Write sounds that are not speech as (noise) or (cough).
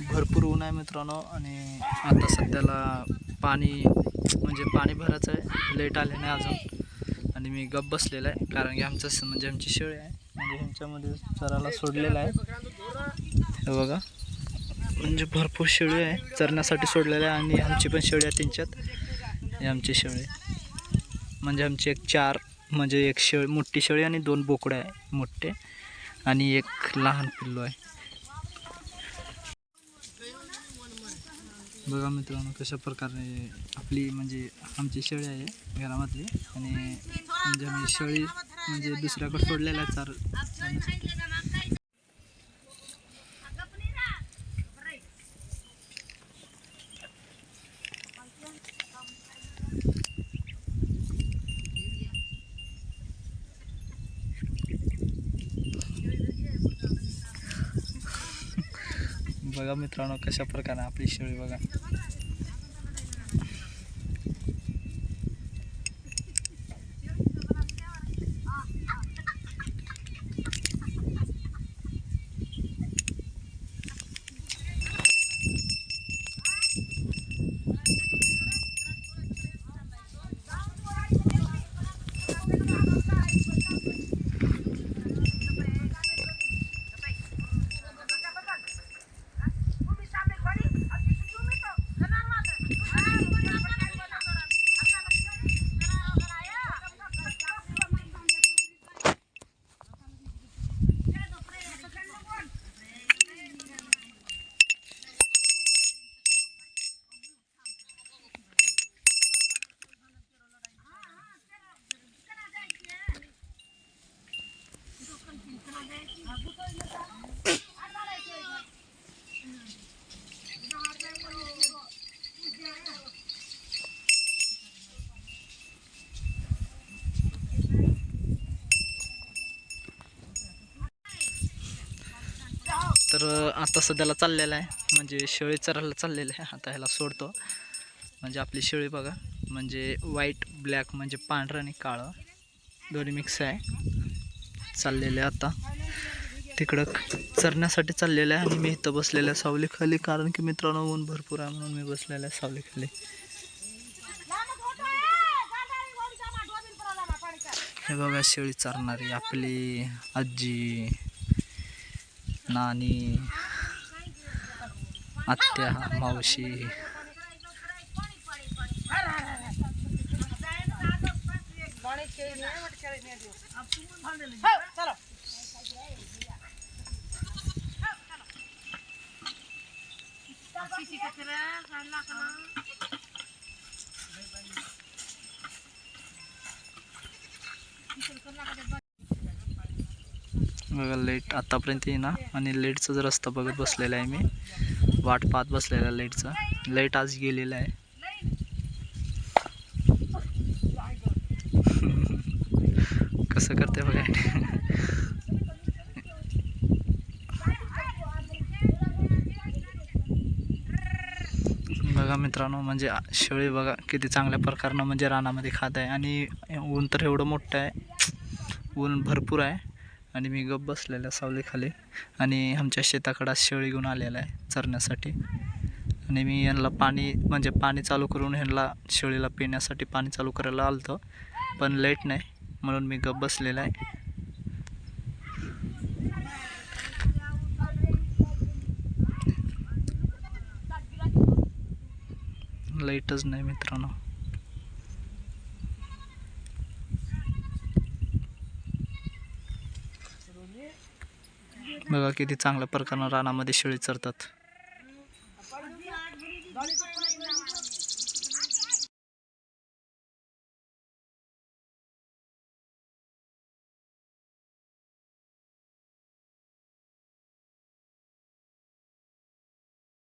भरपूर ऊन आहे मित्रांनो आणि आता सध्याला पाणी म्हणजे पाणी भरायचं आहे. लेट आले नाही अजून. आणि मी गप बसलेला आहे कारण की आमचं म्हणजे आमची शेळी आहे. म्हणजे ह्यांच्यामध्ये चराला सोडलेलं आहे. हे बघा. म्हणजे भरपूर शेळी आहे. चरण्यासाठी सोडलेलं आहे आणि आमची पण शेळी आहे त्यांच्यात. हे आमची शेळी. म्हणजे आमची एक चार म्हणजे एक शेळी मोठी शेळी आणि दोन बोकडे आहे मोठे. आणि एक लहान पिल्लू आहे. बघा मित्रांनो कशा प्रकारे आपली म्हणजे आमची शेळी आहे घरामधली आणि म्हणजे आम्ही शेळी म्हणजे दुसऱ्याकडे सोडलेला आहे. चार बघा मित्रांनो कशा प्रकारे आपली शेळी बघा. तर आता सध्याला चाललेलं आहे. म्हणजे शेळी चरायला चाललेलं आहे. आता ह्याला सोडतो. म्हणजे आपली शेळी बघा. म्हणजे व्हाईट ब्लॅक म्हणजे पांढरं आणि काळं. दोन्ही मिक्स आहे. चाललेलं आहे आता. तिकडं चरण्यासाठी चाललेलं आहे आणि मी इथं बसलेल्या सावलीखाली. कारण की मित्रांनो ऊन भरपूर आहे म्हणून मी बसलेल्या सावलीखाली. हे बघा शेळी चारणारी आपली आजी नानी आत्या मावशी. बघा लेट आतापर्यंत येईना. आणि लेटचा जर रस्ता बघत बसलेला आहे मी वाट पाहत बसलेला आहे लेटचा लेट आज गेलेला आहे. (laughs) कसं करते बघा. बघा मित्रांनो म्हणजे शेळी बघा किती चांगल्या प्रकारनं म्हणजे रानामध्ये खात आहे. आणि ऊन तर एवढं मोठं आहे. ऊन भरपूर आहे. आणि मी गप बसलेल्या आहे सावलीखाली. आणि आमच्या शेताकडं शेळी घेऊन आलेला आहे चरण्यासाठी. आणि मी यांना पाणी म्हणजे पाणी चालू करून ह्यांना शेळीला पिण्यासाठी पाणी चालू करायला आलतो. पण लेट नाही म्हणून मी गप बसलेला आहे. लाईटच नाही मित्रांनो. बघा किती चांगल्या प्रकारे रानामध्ये शेळी चरतात.